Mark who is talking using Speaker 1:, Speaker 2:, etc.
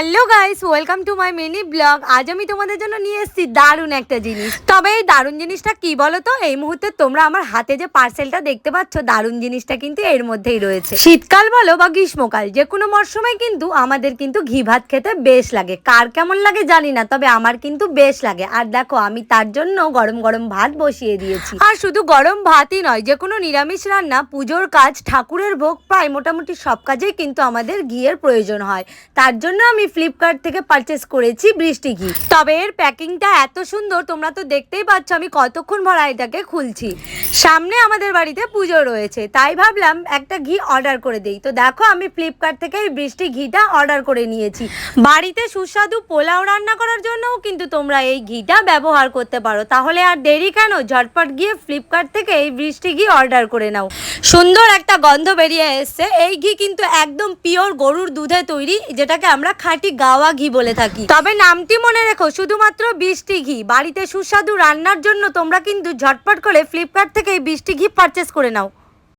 Speaker 1: Hello guys, welcome to my mini vlog. আজ আমি তোমাদের জন্য নিয়ে এসেছি দারুণ একটা জিনিস। তবে এই দারুণ জিনিসটা কি বলো তো এই মুহূর্তে তোমরা আমার হাতে যে পার্সেলটা দেখতে পাচ্ছ, দারুণ জিনিসটা কিন্তু এর মধ্যেই রয়েছে। শীতকাল বলো বা গ্রীষ্মকাল, যে কোনো মরশুমে কিন্তু আমাদের কিন্তু ঘি ভাত খেতে বেশ লাগে। কার কেমন লাগে জানি না, তবে আমার কিন্তু বেশ লাগে। আর দেখো, আমি তার জন্য গরম গরম ভাত বসিয়ে দিয়েছি। আর শুধু গরম ভাতই নয়, যে কোনো নিরামিষ রান্না, পুজোর কাজ, ঠাকুরের ভোগ, প্রায় মোটামুটি সব কাজেই কিন্তু আমাদের ঘিয়ের প্রয়োজন হয়। তার জন্য আমি ফ্লিপকার্ট থেকে পারচেস করেছি বৃষ্টি ঘি। তবে এর প্যাকিংটা এত সুন্দর, তোমরা তো দেখতেই পাচ্ছ আমি কতক্ষণ ভরা এটাকে খুলছি। সামনে আমাদের বাড়িতে পুজো রয়েছে, তাই ভাবলাম একটা ঘি অর্ডার করে দেই। তো দেখো আমি ফ্লিপকার্ট থেকে এই বৃষ্টি ঘিটা অর্ডার করে নিয়েছি। বাড়িতে সুস্বাদু পোলাও রান্না করার জন্যও কিন্তু তোমরা এই ঘিটা ব্যবহার করতে পারো। তাহলে আর দেরি কেন? ঝটপট গিয়ে ফ্লিপকার্ট থেকে এই বৃষ্টি ঘি অর্ডার করে নাও। সুন্দর একটা গন্ধ বেরিয়ে এসছে। এই ঘি কিন্তু একদম পিওর গরুর দুধে তৈরি, যেটাকে আমরা খাঁটি গাওয়া ঘি বলে থাকি। তবে নামটি মনে রেখো, শুধুমাত্র বৃষ্টি ঘি। বাড়িতে সুস্বাদু রান্নার জন্য তোমরা কিন্তু ঝটপট করে ফ্লিপকার্ট থেকে এই বৃষ্টি ঘি পারচেস করে নাও।